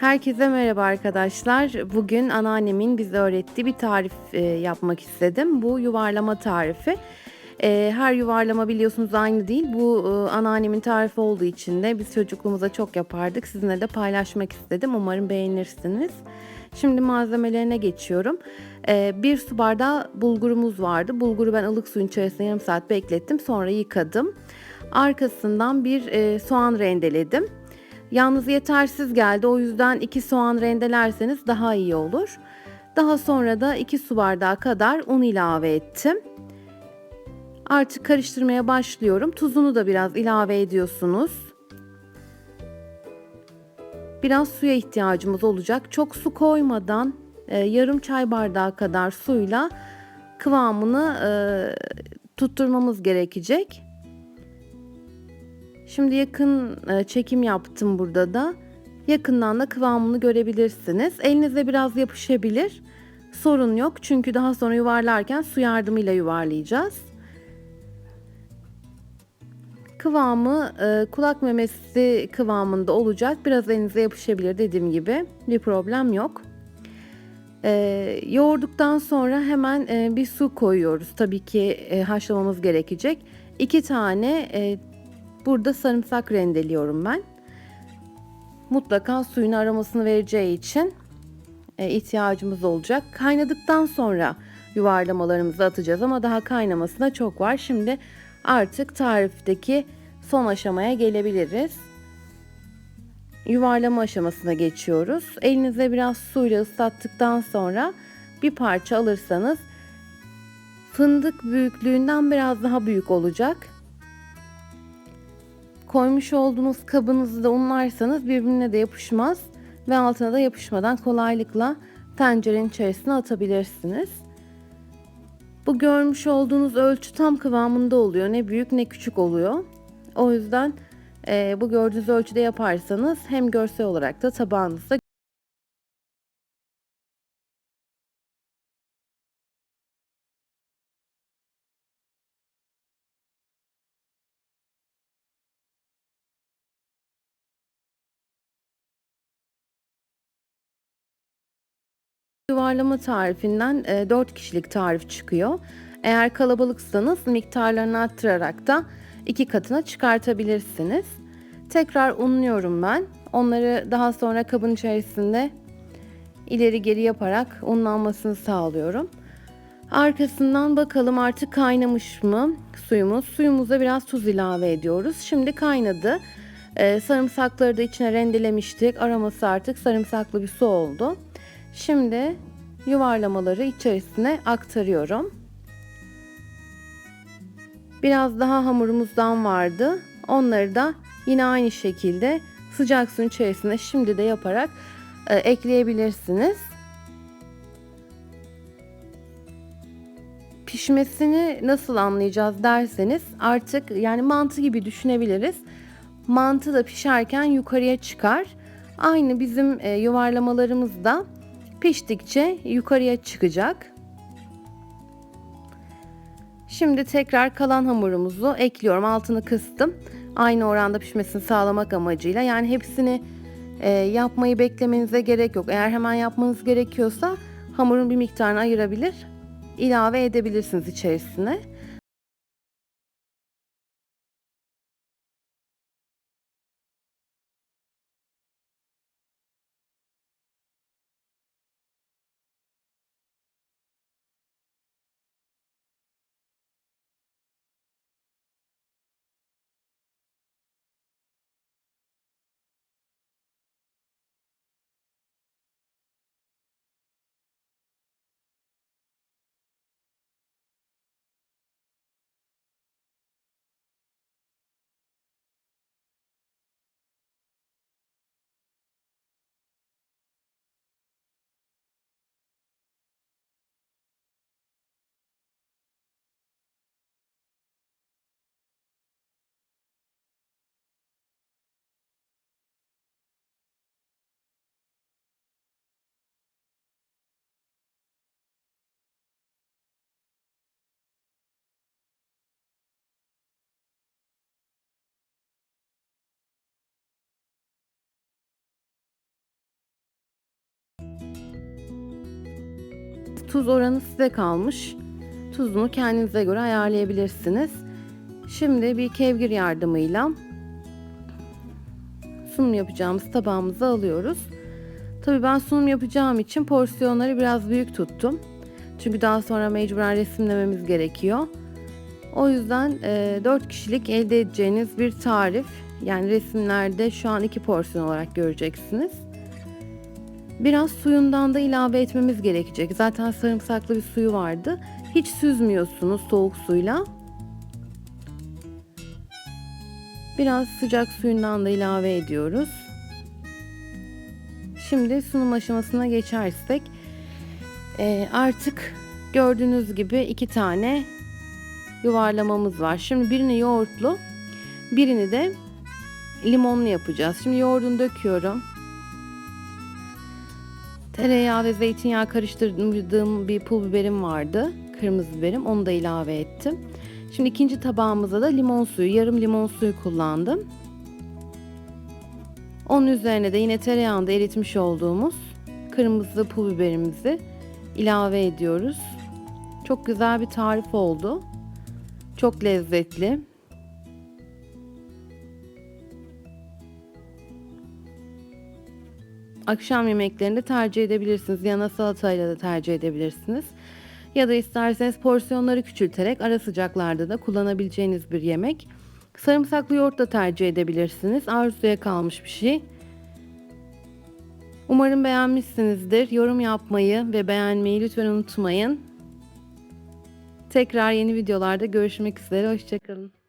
Herkese merhaba arkadaşlar. Bugün anneannemin bize öğrettiği bir tarif e, yapmak istedim. Bu yuvarlama tarifi. E, her yuvarlama biliyorsunuz aynı değil. Bu e, anneannemin tarifi olduğu için de biz çocukluğumuzda çok yapardık. Sizinle de paylaşmak istedim. Umarım beğenirsiniz. Şimdi malzemelerine geçiyorum. Bir su bardağı bulgurumuz vardı. Bulguru ben ılık suyun içerisinde yarım saat beklettim. Sonra yıkadım. Arkasından bir soğan rendeledim. Yalnız yetersiz geldi. O yüzden 2 soğan rendelerseniz daha iyi olur. Daha sonra da 2 su bardağı kadar un ilave ettim. Artık karıştırmaya başlıyorum. Tuzunu da biraz ilave ediyorsunuz. Biraz suya ihtiyacımız olacak. Çok su koymadan e, yarım çay bardağı kadar suyla kıvamını e, tutturmamız gerekecek. Şimdi yakın e, çekim yaptım burada da. Yakından da kıvamını görebilirsiniz. Elinize biraz yapışabilir. Sorun yok çünkü daha sonra yuvarlarken su yardımıyla yuvarlayacağız. Kıvamı e, kulak memesi kıvamında olacak. Biraz elinize yapışabilir dediğim gibi. Bir problem yok. E, yoğurduktan sonra hemen e, bir su koyuyoruz. Tabii ki e, haşlamamız gerekecek. İki tane e, Burada sarımsak rendeliyorum ben. Mutlaka suyun aromasını vereceği için e, ihtiyacımız olacak. Kaynadıktan sonra yuvarlamalarımızı atacağız ama daha kaynamasına çok var. Şimdi artık tarifteki son aşamaya gelebiliriz. Yuvarlama aşamasına geçiyoruz. Elinize biraz suyla ıslattıktan sonra bir parça alırsanız fındık büyüklüğünden biraz daha büyük olacak koymuş olduğunuz kabınızı da unlarsanız birbirine de yapışmaz ve altına da yapışmadan kolaylıkla tencerenin içerisine atabilirsiniz. Bu görmüş olduğunuz ölçü tam kıvamında oluyor. Ne büyük ne küçük oluyor. O yüzden e, bu gördüğünüz ölçüde yaparsanız hem görsel olarak da tabağınızda Yuvarlama tarifinden 4 e, kişilik tarif çıkıyor. Eğer kalabalıksanız miktarlarını arttırarak da iki katına çıkartabilirsiniz. Tekrar unluyorum ben. Onları daha sonra kabın içerisinde ileri geri yaparak unlanmasını sağlıyorum. Arkasından bakalım artık kaynamış mı suyumuz. Suyumuza biraz tuz ilave ediyoruz. Şimdi kaynadı. Ee, sarımsakları da içine rendelemiştik. Aroması artık sarımsaklı bir su oldu. Şimdi yuvarlamaları içerisine aktarıyorum. Biraz daha hamurumuzdan vardı. Onları da yine aynı şekilde sıcak suyun içerisine şimdi de yaparak e, ekleyebilirsiniz. Pişmesini nasıl anlayacağız derseniz artık yani mantı gibi düşünebiliriz. Mantı da pişerken yukarıya çıkar. Aynı bizim e, yuvarlamalarımız da Piştikçe yukarıya çıkacak. Şimdi tekrar kalan hamurumuzu ekliyorum. Altını kıstım. Aynı oranda pişmesini sağlamak amacıyla. Yani hepsini e, yapmayı beklemenize gerek yok. Eğer hemen yapmanız gerekiyorsa hamurun bir miktarını ayırabilir, ilave edebilirsiniz içerisine. Tuz oranı size kalmış. Tuzunu kendinize göre ayarlayabilirsiniz. Şimdi bir kevgir yardımıyla sunum yapacağımız tabağımıza alıyoruz. Tabii ben sunum yapacağım için porsiyonları biraz büyük tuttum. Çünkü daha sonra mecburen resimlememiz gerekiyor. O yüzden e, 4 kişilik elde edeceğiniz bir tarif. Yani resimlerde şu an 2 porsiyon olarak göreceksiniz. Biraz suyundan da ilave etmemiz gerekecek. Zaten sarımsaklı bir suyu vardı. Hiç süzmüyorsunuz soğuk suyla. Biraz sıcak suyundan da ilave ediyoruz. Şimdi sunum aşamasına geçersek e, artık gördüğünüz gibi iki tane yuvarlamamız var. Şimdi birini yoğurtlu, birini de limonlu yapacağız. Şimdi yoğurdunu döküyorum. Tereyağı ve zeytinyağı karıştırdığım bir pul biberim vardı. Kırmızı biberim. Onu da ilave ettim. Şimdi ikinci tabağımıza da limon suyu, yarım limon suyu kullandım. Onun üzerine de yine tereyağında eritmiş olduğumuz kırmızı pul biberimizi ilave ediyoruz. Çok güzel bir tarif oldu. Çok lezzetli. Akşam yemeklerinde tercih edebilirsiniz. Yana salatayla da tercih edebilirsiniz. Ya da isterseniz porsiyonları küçülterek ara sıcaklarda da kullanabileceğiniz bir yemek. Sarımsaklı yoğurt da tercih edebilirsiniz. Arzuya kalmış bir şey. Umarım beğenmişsinizdir. Yorum yapmayı ve beğenmeyi lütfen unutmayın. Tekrar yeni videolarda görüşmek üzere. Hoşçakalın.